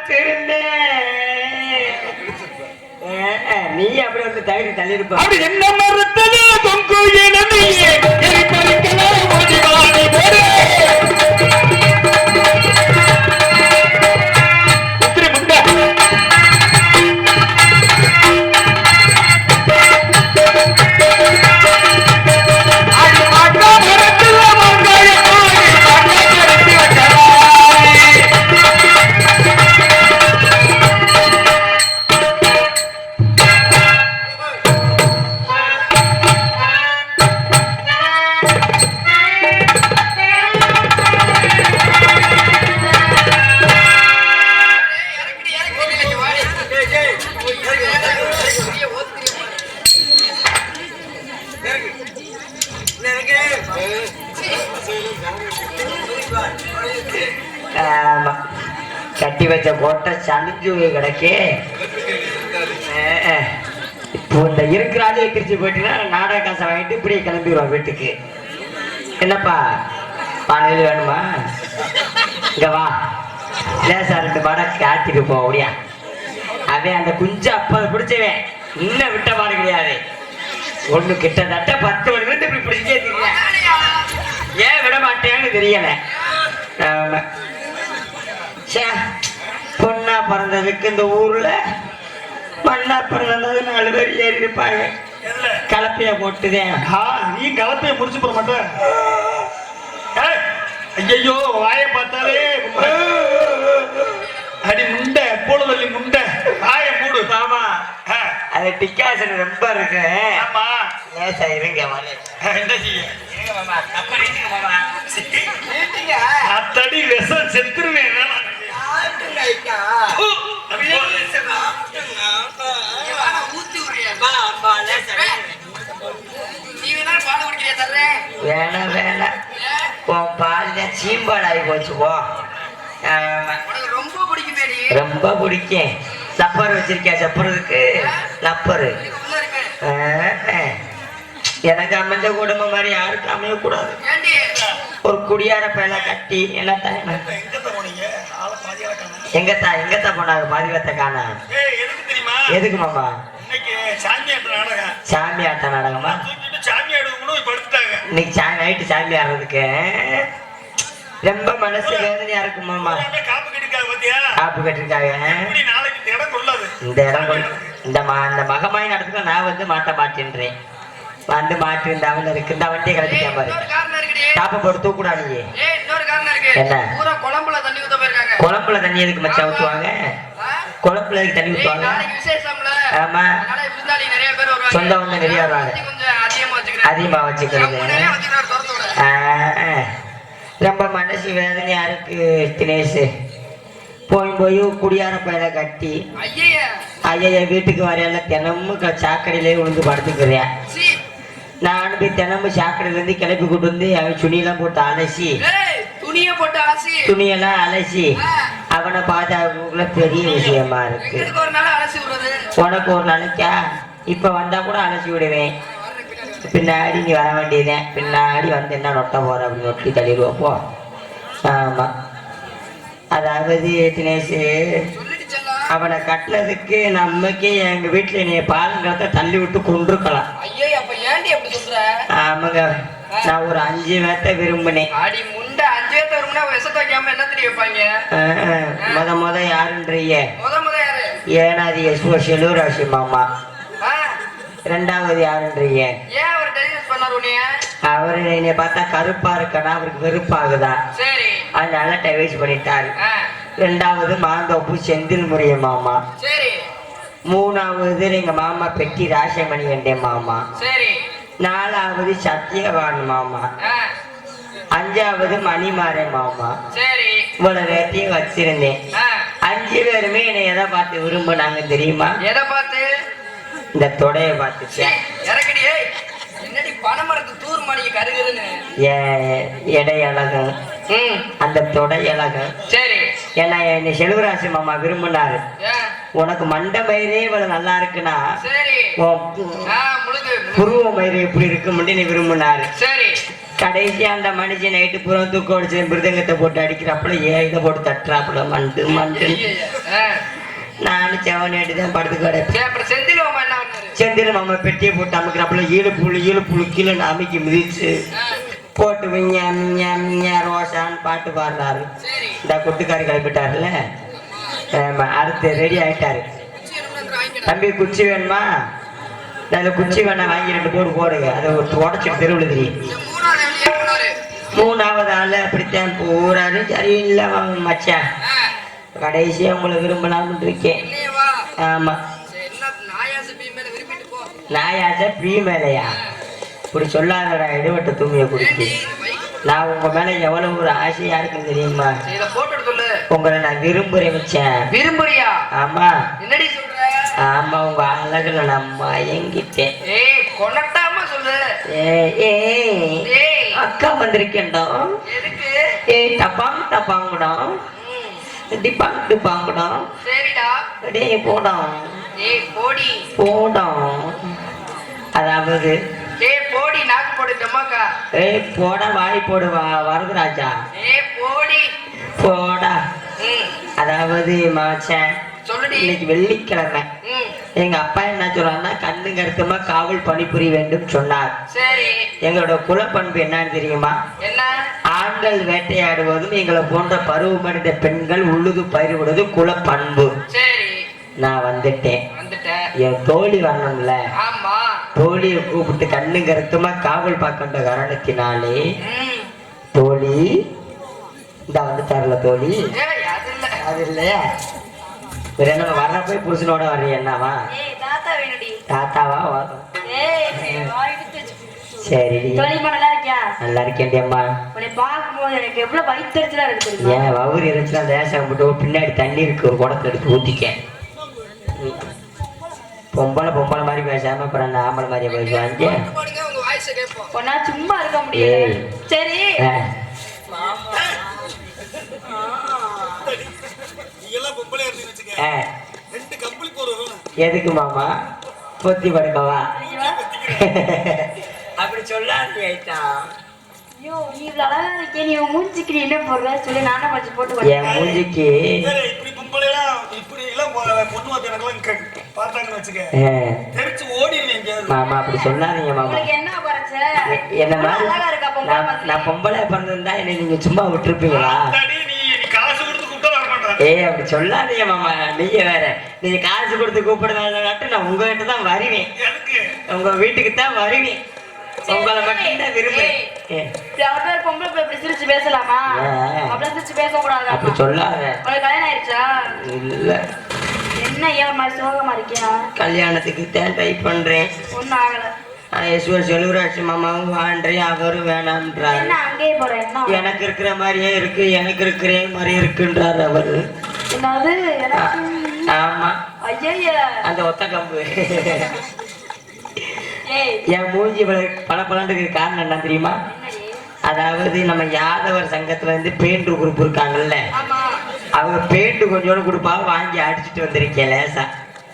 பார்த்திருந்தேன் நீ அப்படி வந்து தயிர் தள்ளிருப்ப அப்படி என்ன மறுத்தது? கொங்கு இனமையே கட்டி வச்ச கோட்டை சனிஞ்சு கிடக்கே. இப்போ இந்த இருக்கிறாலே திருச்சி போயிட்டுனா நாடக காசை வாங்கிட்டு இப்படியே கிளம்பிடுவான் வீட்டுக்கு. என்னப்பா? பானையில் வேணுமா? இங்க வா. லேசா ரெண்டு படம் காத்திட்டு போ அப்படியா? அவன் அந்த குஞ்சு அப்ப பிடிச்சவன். இன்னும் விட்ட பாடு கிடையாது. ஒண்ணு கிட்டத்தட்ட பத்து மணி இப்படி பிடிச்சே தெரியல. ஏன் விட மாட்டேன்னு தெரியல. பொண்ணா பிறந்ததுக்கு இந்த ஊர்ல மண்ணா பிறந்தது நாலு பேர் ஏறி இருப்பாங்க கலப்பைய போட்டுதேன் ஆ, நீ கலப்பைய முடிச்சு போட மாட்ட. ஏய், ஐயையோ வாயை பார்த்தாலே அடி முண்டை பொழுதல்லி முண்டை. வாயை மூடு. ஆமா அது டிக்காசன் ரொம்ப இருக்கு. ஆமா. லேசா இருங்க என்ன செய்ய? அத்தடி விஷம் செத்துருவேன் போடு. வேணாம் வேணாம் உன் பால் தான் சீம்பால் ஆகி போச்சு போ. ஆமா. ரொம்ப பிடிக்குமே. ரொம்ப பிடிக்கும் லப்பர் வச்சிருக்கியா லப்பரு. எனக்கு அமைஞ்ச குடும்பம் மாதிரி யாருக்கும் அமையக்கூடாது. ஒரு குடியார பையல கட்டி என்ன எங்கத்த எங்கத்தா எங்கத்தா போனாங்க? பாதிவத்தை காண. எதுக்கு தெரியுமா? எதுக்கு மாமா? சாமி ஆட்ட நாடகமா. சாமி இன்னைக்கு சா நைட்டு சாமி ஆடுறதுக்கு ரொம்ப மனசு வேதனையா இருக்கு மாமா. காப்பு கட்டிருக்காங்க இந்த இடம் இந்த மா இந்த மகமாய் நடத்துக்கு நான் வந்து மாட்ட மாட்டேன்றேன் வந்து மாட்டி இந்த அவன் இருக்கு. இந்த வண்டியை கிளப்பிட்டேன் பாரு. காப்பை போட்டு தூக்கூடாது நீ. என்ன? குழம்புல தண்ணி ஊத்த போயிருக்காங்க. குழம்புல தண்ணி எதுக்கு மச்சா ஊத்துவாங்க? குழம்புல எதுக்கு தண்ணி ஊத்துவாங்க? ஆமா. விருந்தாளி நிறைய பேர் வருவாங்க. அதிகமா வச்சுக்கிறது. ரொம்ப மனசு வேதனையா இருக்கு தினேஷ். போய் போய் குடியார பையனை கட்டி ஐயே வீட்டுக்கு வரையில தினமும் சாக்கடையிலே விழுந்து படுத்துக்கிறேன் சி. நான் போய் தினமும் சாக்கடையில இருந்து கிளப்பி கூட்டு வந்து அவன் துணியெல்லாம் போட்டு அலசி. துணியை போட்டு அலசி. துணியெல்லாம் அலசி. அவனை பார்த்தா பெரிய விஷயமா இருக்கு. உனக்கு ஒரு நாளைக்கா இப்ப வந்தா கூட அலசி விடுவேன். பின்னாடி நீ வர வேண்டியதேன் பின்னாடி வந்து என்ன நொட்ட போற அப்படின்னு நொட்டி தள்ளிடுவோம். போ. ஆமா. அதாவது தினேஷ் அவனை கட்டினதுக்கு நமக்கே எங்க வீட்டுல என்னைய பாலுங்கிறத தள்ளி விட்டு கொண்டிருக்கலாம் ஆமாங்க நான் ஒரு அஞ்சு பேர்த்த விரும்பினேன். அடி முண்டை அஞ்சு விஷத்தை வைக்காம என்ன தெரிய வைப்பாங்க? முத முத யாருன்றீங்க? முத முத யாரு? செல்லூராசி மாமா? ரெண்டாவது யாருன்றீங்க அவர் என்னை பார்த்தா கருப்பா இருக்கனா அவருக்கு வெறுப்பாகுதா? அதனால டைவர்ஸ் பண்ணிட்டாரு. ரெண்டாவது மாந்தோப்பு செந்தில் முறைய மாமா. மூணாவது எங்க மாமா பெட்டி ராசமணி எண்டே மாமா. நாலாவது சத்யவான் மாமா. அஞ்சாவது மணிமாறே மாமா. இவ்வளவு ரேட்டையும் வச்சிருந்தேன். அஞ்சு பேருமே என்னை எதை பார்த்து விரும்பினாங்க தெரியுமா? எதை பார்த்து? இந்த தொடைய என்னடி பனைமரத்து தூர் மணிக்கு கருகுதுன்னு எடை அழகும் அந்த தொடை அழகும் சரி. ஏன்னா என்னை செல்வராசி மாமா விரும்பினாரு. உனக்கு மண்ட மயிரே இவ்வளவு நல்லா இருக்குன்னா புருவ மயிறு எப்படி இருக்கும்னு நீ விரும்பினாரு. சரி. கடைசியா அந்த மனுஷன் நைட்டு புறம் தூக்க அடிச்சு மிருதங்கத்தை போட்டு அடிக்கிறப்பல ஏன் இதை போட்டு தட்டுறாப்புல மண்டு மண்டு. நானும் செவன் தான் படுத்து அப்புறம் செந்தில் மாமா பெட்டியை போட்டு அமுக்கிறப்பல ஈழு புழு ஈழு புழு கீழே அமுக்கி மிதிச்சு போட்டு ரோஷான்னு பாட்டு பாடுறாரு. இந்த குட்டுக்காரி கிளப்பிட்டாருல்ல? ஆமா, அடுத்து ரெடி ஆயிட்டாரு. தம்பி குச்சி வேணுமா? அதில் குச்சி வேணா வாங்கி ரெண்டு போடு போடுங்க. அதை உடச்சி இந்த மூணாவது ஆள் அப்படித்தான் போறாரு. சரியில்லை மச்சான். ஆ, கடைசியா உங்களை விரும்பலாம்னு இருக்கேன். இல்லையே நாயாச்சா பீ மேலையா? இப்படி சொல்லாதடா இடுவட்ட தூமிய குடிச்சு நான் உங்க மேல எவ்வளவு ஒரு ஆசையா இருக்குன்னு தெரியுமா? உங்களை நான் விரும்புறேன் மச்சான். விரும்புறியா? ஆமா. என்னடி சொல்ற? ஆமா உங்க அழகுல நான் மயங்கிட்டேன். ஏய் கொண்டட்டாம சொல்லு. ஏய், ஏய். ஏய். அக்கா வந்திருக்கேன்டா. எதுக்கு? ஏய் டப்பாங் டப்பாங்கடம் ம், டிப்பாங் டிப்பாங்கடம் சரிடா. டேய் போடம் ஏய் போடி. போடம் அதாவது ஏய் போடி நாக்கு போடு டம்மாக்கா ஏய் போடா வாய் போடு வா- வரதுராஜா ஏய் போடி. போடா. அதாவது மச்சான் இன்னைக்கு வெள்ளிக்கிழமை. எங்க அப்பா என்ன சொல்றாருன்னா கண்ணு கருத்துமா காவல் பணிபுரிய வேண்டும் சொன்னார். சரி. எங்களோட குலப்பண்பு என்னன்னு தெரியுமா? என்ன? ஆண்கள் வேட்டையாடுவதும் எங்களை போன்ற பருவமடைந்த பெண்கள் உள்ளுது பயிர்விடுவது குலப்பண்பு. நான் வந்துட்டேன். வந்துட்டேன் என் தோழி வரணும்ல. ஆமா. தோழியை கூப்பிட்டு கண்ணு கருத்துமா காவல் பார்க்கின்ற காரணத்தினாலே தோழி இந்த வந்துட்டார்ல தோழி. அது இல்ல அது இல்லையா? வேற என்ன வர்ற போய் புருஷனோட வர்றீங்க என்னவா? தாத்தாவா? சரி. நல்லா இருக்கேன்டி அம்மா. பார்க்கும்போது எனக்கு எவ்வளவு வயிற்றுச்சலா இருக்கு தெரியுமா? ஏன் வவுறு லேசாக மட்டும் பின்னாடி தண்ணி இருக்கு ஒரு குடத்துல எடுத்து ஊத்திக்க. பொம்பளை பொம்பளை மாதிரி பேசாம அப்புறம் அந்த ஆம்பளை மாதிரியே பேசுவாங்க சும்மா இருக்க முடியல. ஏய். சரி. எதுக்கு மாமா? பொத்தி படுக்கவா? அப்படி சொல்லாது ஐயோ நீ இவ்வளவு அழகா இருக்கே நீ மூஞ்சிக்கு நீ என்ன போடுற? சொல்லி நானும் கொஞ்சம் போட்டு என். மூஞ்சிக்கு சரி இப்படி எல்லாம் பொ- பொண்ணு வாத்தி எனக்கெல்லாம் க- பார்த்தாங்கன்னு வச்சுக்க. தெரிச்சு ஓடிடுவேன் எங்கேயாவது மாமா அப்படி சொல்லாதீங்க மாமா. உங்களுக்கு என்ன குறைச்ச என்ன மாதிரி? அழகா இருக்கா பொம்பளை நான் பொம்பளை பிறந்திருந்தா என்னை நீங்க சும்மா விட்டுருப்பீங்களா? ஏய் அப்படி சொல்லாதீங்க மாமா. நீங்க வேற. நீங்க காசு கொடுத்து கூப்பிடுறதாட்டு நான் உங்ககிட்ட தான் வருவேன் உங்க வீட்டுக்கு தான் வருவேன் உங்களை மட்டும்தான் விரும்புறேன். ஏ, இப்படி அவர்கிட்ட பொம்பளை பிள்ளை இப்படி சிரிச்சு பேசலாமா? அப்படிலாம் சிரிச்சு பேசக்கூடாது அப்படி சொல்லாத. உனக்கு கல்யாணம் ஆயிடுச்சா இல்ல. என்ன ஏன் மாதிரி சோகமா இருக்கியா? கல்யாணத்துக்கு தான் ட்ரை பண்றேன். ஒன்னும் ஆகல. யசுவர் செல்வராஜ் மாமாவும் வாழ்றேன் அவரும் வேணாம்ன்றாரு. அங்கேயே போற? என்ன? எனக்கு இருக்கிற மாதிரியே இருக்கு எனக்கு இருக்கிற மாதிரி இருக்குன்றாரு அவரு. ஆமா. ஐயய்ய அந்த ஒத்த கம்பு. என் மூஞ்சி பல பலன்றதுக்கு காரணம் என்ன தெரியுமா? அதாவது நம்ம யாதவர் சங்கத்துல இருந்து பெயிண்ட் குரூப் இருக்காங்கல்ல. ஆமா. அவங்க பெயிண்ட் கொஞ்சோண்டு கொடுப்பா வாங்கி அடிச்சுட்டு வந்திருக்கேன் லேசா.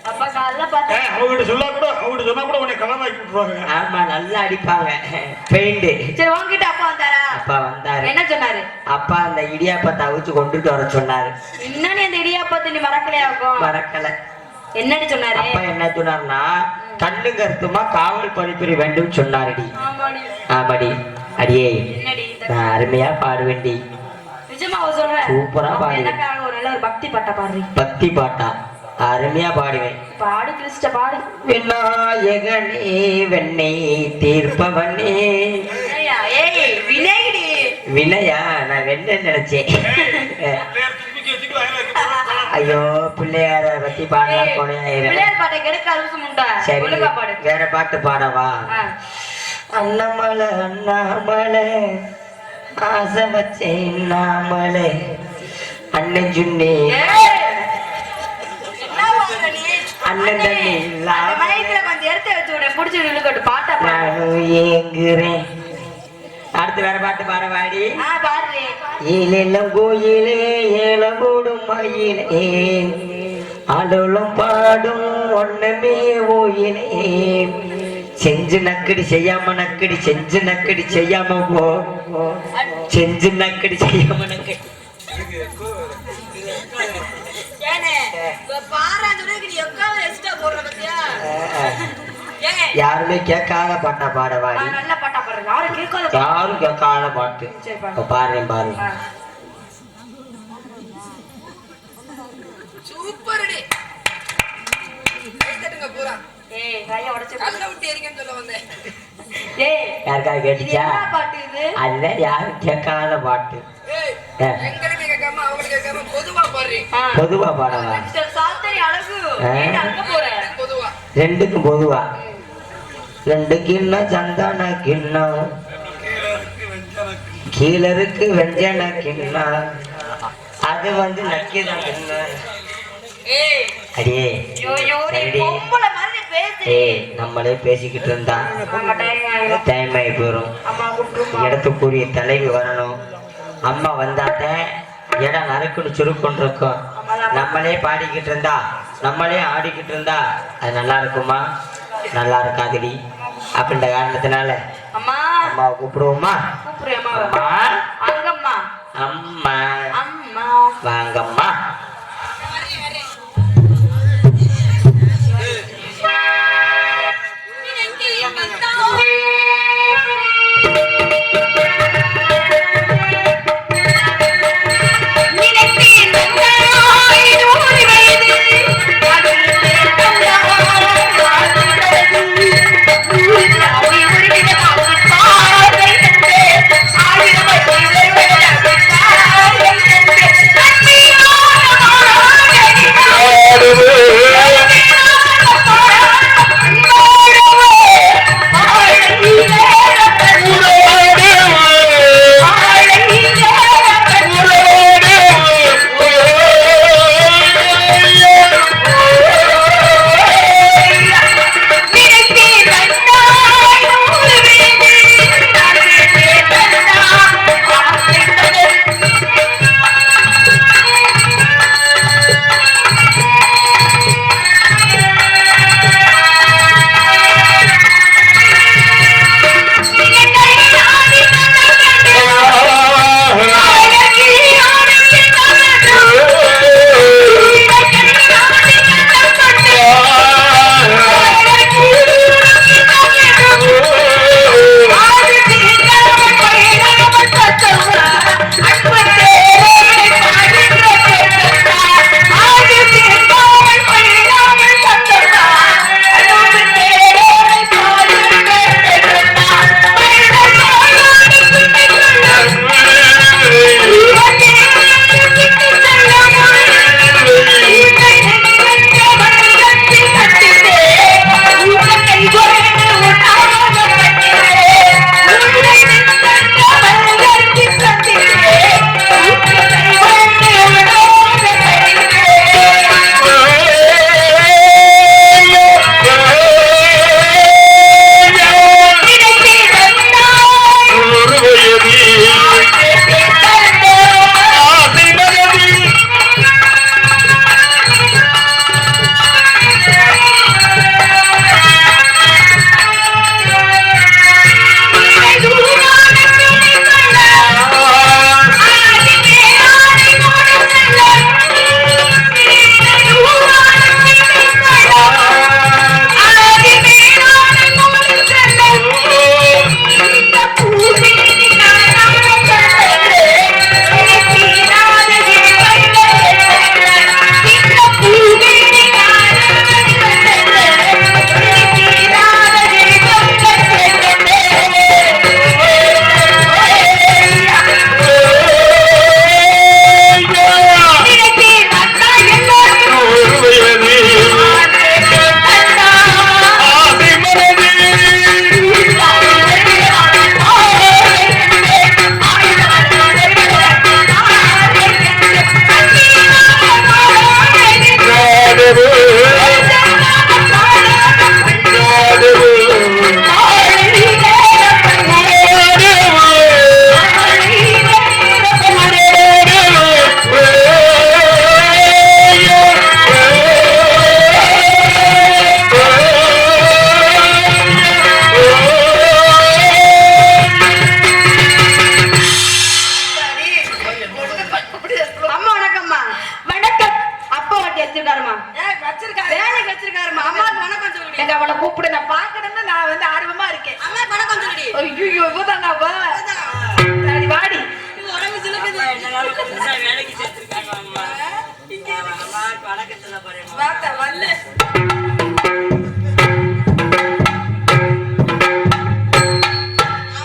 அவங்ககிட்ட சொன்னா கூட அவங்ககிட்ட சொன்னா கூட உன்னை கலந்தாக்கி விட்டுருவாங்க. ஆமா நல்லா அடிப்பாங்க. பெயிண்ட் சரி உன்கிட்ட அப்பா வந்தாரா? அப்பா வந்தாரு. என்ன சொன்னாரு? அப்பா அந்த இடியாப்பத்தை அவிச்சு கொண்டுட்டு வர சொன்னாரு. இன்னும் அந்த இடியாப்பத்தை நீ மறக்கலையா இருக்கும் மறக்கல. என்னடி சொன்னாரு? அப்பா என்ன சொன்னாருன்னா கண்ணு கருத்துமா காவல் பணிபுரி வேண்டும் சொன்னாருடி. ஆமாடி. அடியே. நான் அருமையா சொல்றேன் சூப்பரா பாடுவேன். பக்தி பாட்டை பாடுறீ. பக்தி பாட்டா? அருமையா பாடுவேன் பாடு கிறிஸ்ட பாடு. விநாயகனே வெண்ணை தீர்ப்பவனே. ஐயா, ஏய் விநாயகடி வினயா? நான் வெண்ணை நினைச்சேன். ஐயோ பிள்ளையார பத்தி போனேன் பிள்ளையார் பாட்டை கெடுக்க அலுசு முண்டா சரி வேற பாட்டு பாடவா. அண்ணாமலை அண்ணாமலை ஆசை வச்சேன் நாமலை அண்ணன் ஜுன்னி? அண்ணன் தண்ணி கொஞ்சம் எடுத்து வச்சு விட புடிச்சு பாட்டை ஏங்குறேன். அடுத்து வேற பாட்டு பாட பாடுறே. ஏழெல்லாம் கோயிலே ஏழகோடும் மயிலே ஆடலும் பாடும் ஒண்ணுமே ஓயிலே. செஞ்சு நக்கடி செய்யாம நக்கடி செஞ்சு நக்கடி செய்யாம போ. செஞ்சு நக்கடி செய்யாம நக்கடி. பாரு அந்த உனக்கு நீ எக்காவது எக்ஸ்ட்ரா போடுற பத்தியா? ஏ யாருமே கேட்காத பாட்டா பாட வாடி யாரும் கேட்காத யாரும் கேட்காத பாட்டு. பாருங்க பாருங்க. சூப்பர் இது கேட்டுச்சா? என்ன பாட்டு இது? அதுதான் யாரும் கேட்காத பாட்டு. பொதுவா பாடவா? பொதுவா. ரெண்டுக்கும் பொதுவா. ரெண்டு கிண்ணம் சந்தான கிண்ணம் கீழே இருக்கு வெஞ்சன கிண்ணம் அது வந்து நக்கிதான் கிண்ணம் அடியே நம்மளே பேசிக்கிட்டு இருந்தா. டைம் ஆகி போயிடும் இடத்துக்குரிய தலைவி வரணும். அம்மா வந்தாட்ட இடம் நறுக்குன்னு சுருக்குன்னு இருக்கும் நம்மளே பாடிக்கிட்டு இருந்தா நம்மளே ஆடிக்கிட்டு இருந்தா அது நல்லா இருக்குமா? நல்லா இருக்காதுடி. அப்படின்ற காரணத்தினால அம்மா. அம்மாவை கூப்பிடுவோமா? அம்மா. அங்கம்மா அம்மா. அம்மா. வாங்கம்மா.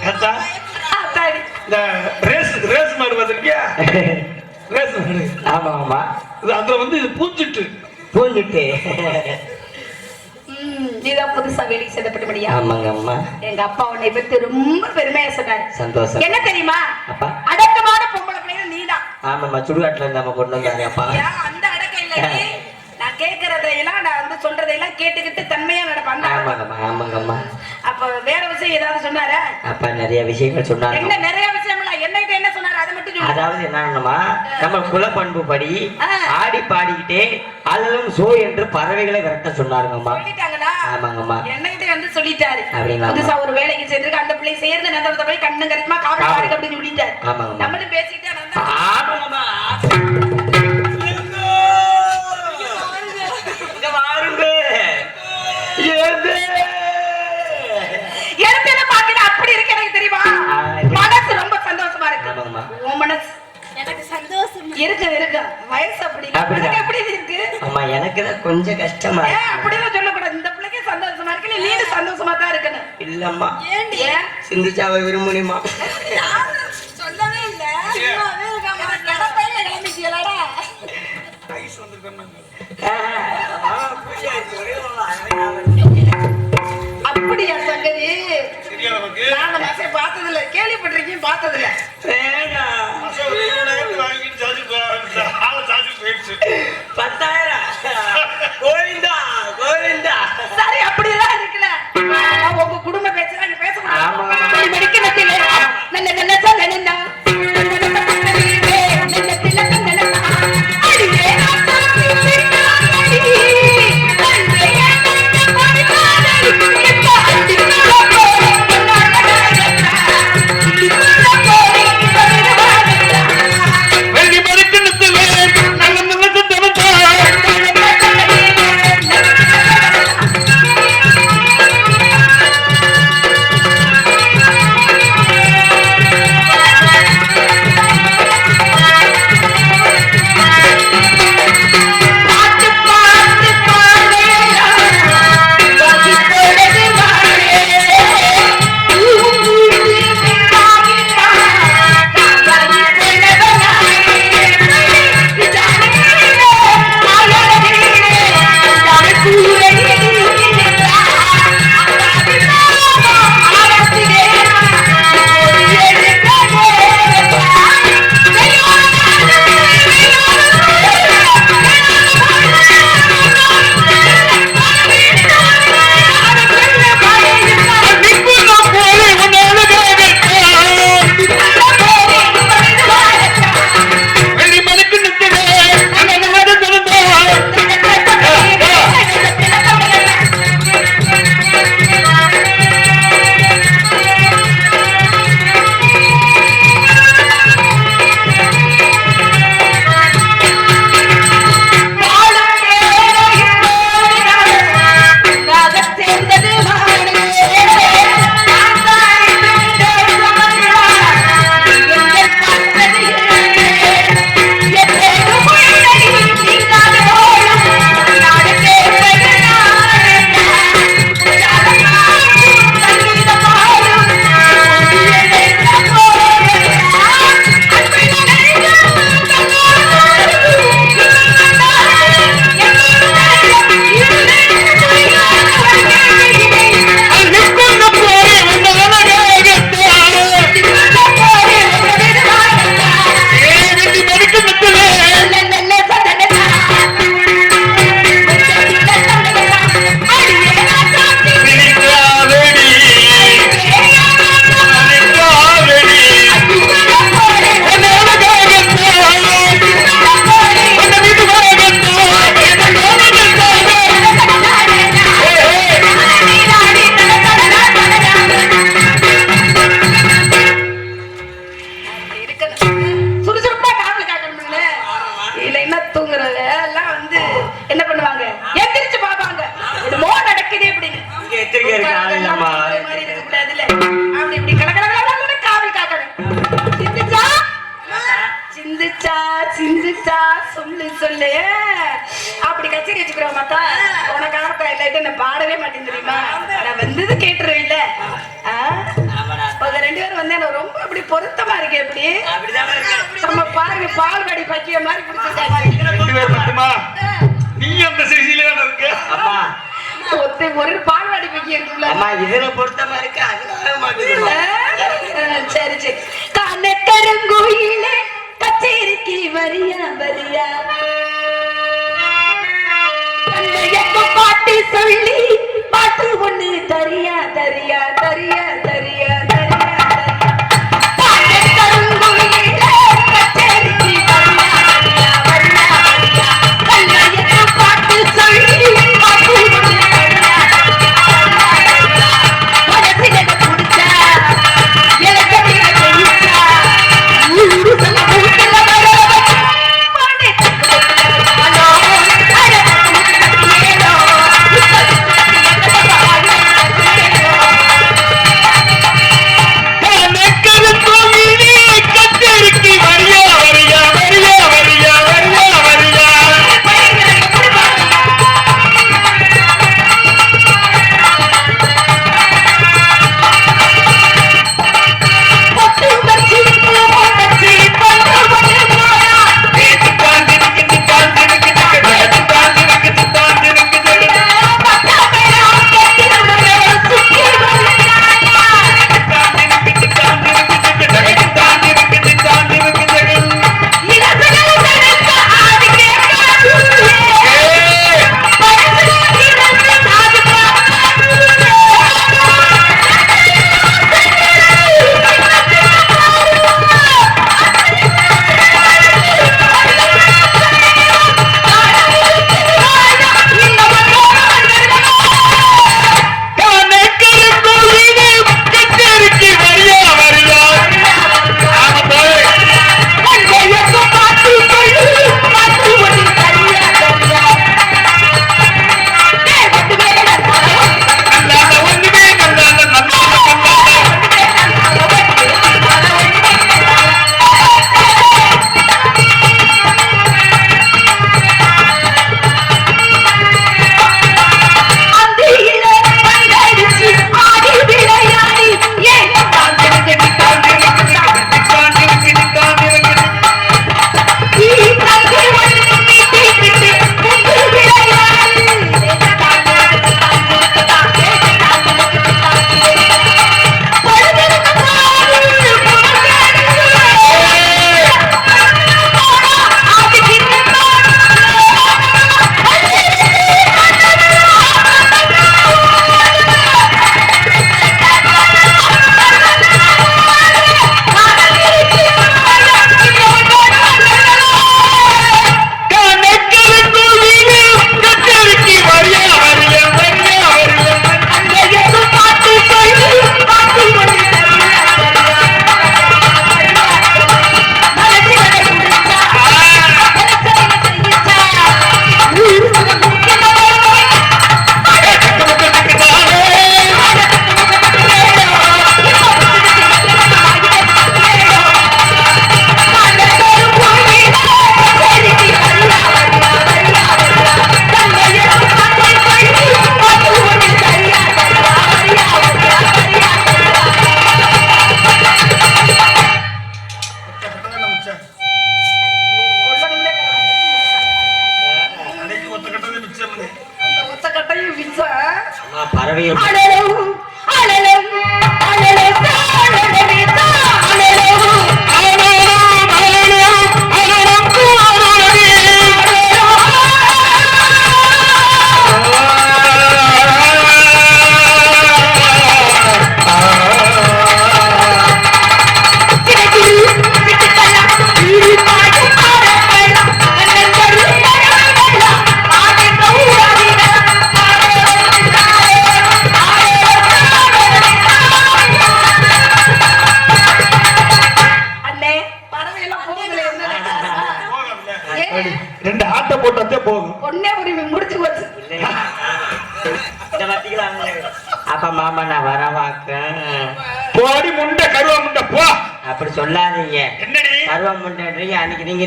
ஏத்தா, சரி இந்த ரேஸ் ரேஸ் மாடு வந்திருக்கியா ரேஸ் மாடு ஆமா ஆமா இது அதுல வந்து இது பூச்சிட்டு பூஞ்சிட்டு ம், நீதான் புதுசா வேலைக்கு சேர்ந்தபடியா ஆமாங்க அம்மா எங்க அப்பா உன்னை பத்தி ரொம்ப பெருமையா சொன்னாரு சந்தோஷம் என்ன தெரியுமா? அப்பா அடக்கமான பொம்பளை பிள்ளைங்க நீதான் ஆமாம்மா சுடுகாட்டுல இருந்து நம்ம கொண்டு வந்தாரு அப்பா அந்த கேட்கறதையெல்லாம் நான் வந்து சொல்றதையெல்லாம் கேட்டுக்கிட்டு தன்மையா நடப்பேன். ஆமாங்கம்மா ஆமாங்கம்மா. அப்ப வேற விஷயம் ஏதாவது சொன்னாரா? அப்பா நிறைய விஷயங்கள் சொன்னாங்க என்ன நிறைய விஷயம் இல்ல என்னகிட்ட என்ன சொன்னாரு? அதை மட்டும் அதாவது என்னன்னா நம்ம குலப்பண்பு படி ஆ. ஆடி பாடிக்கிட்டே அல்லும் சோ என்று பறவைகளை விரட்ட சொன்னாருங்கம்மா. சொல்லிட்டாங்களா? ஆமாங்கம்மா. என்னகிட்ட வந்து சொல்லிட்டாரு. அப்படிங்களா? புதுசா ஒரு வேலைக்கு சேர்ந்திருக்கு. அந்த பிள்ளை சேர்ந்து நந்தவத்தை போய் கண்ணு கருத்துமா காவல். பாருங்க அப்படின்னு சொல்லிட்டாரு. ஆமாங்கம்மா. நம்மளும் நந்தா ஆமாங்கம்மா. இருக்கு இருக்கு. வயசு அப்படி அப்படிதான். உனக்கு எப்படி இருக்கு? அம்மா எனக்கு தான் கொஞ்சம் கஷ்டமா இருக்கு. அப்படிலாம் சொல்லக்கூடாது. இந்த பிள்ளைக்கு சந்தோஷமா இருக்கு நீ சந்தோஷமா தான் இருக்கணும். இல்லம்மா. ஏண்டி? சிந்திச்சாவை விரும்புனிமா சொல்லவே இல்ல. அப்படியா சங்கதி சரியா நமக்கு? நான் அந்த உனக்கு ஆர்த்தம் இல்லாட்டி நான் பாடவே மாட்டேன் தெரியுமா? நான் வந்தது கேட்டுருவேன் இல்ல ரெண்டு பேரும் வந்து எனக்கு ரொம்ப அப்படி பொருத்தமா இருக்கு எப்படி? அப்படிதான் இருக்கு. நம்ம பாருங்க பால்வாடி பக்கிய மாதிரி பிடிச்சிருக்காங்க நீ அந்த செய்தியில தானே இருக்க? அம்மா ஒத்து ஒரு பால்வாடி பக்கிய இருக்குல்ல. அம்மா இதுல பொருத்தமா இருக்கு ஆ, சரி சரி. கண்ணக்கருங்கோயிலே கச்சேரிக்கு வரியா வரியா? தரியா தரியா தரியா தரியா.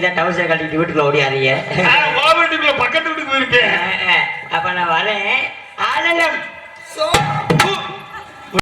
தான் டவுசர் கட்டிட்டு வீட்டுக்குள்ள ஓடியாதீங்க.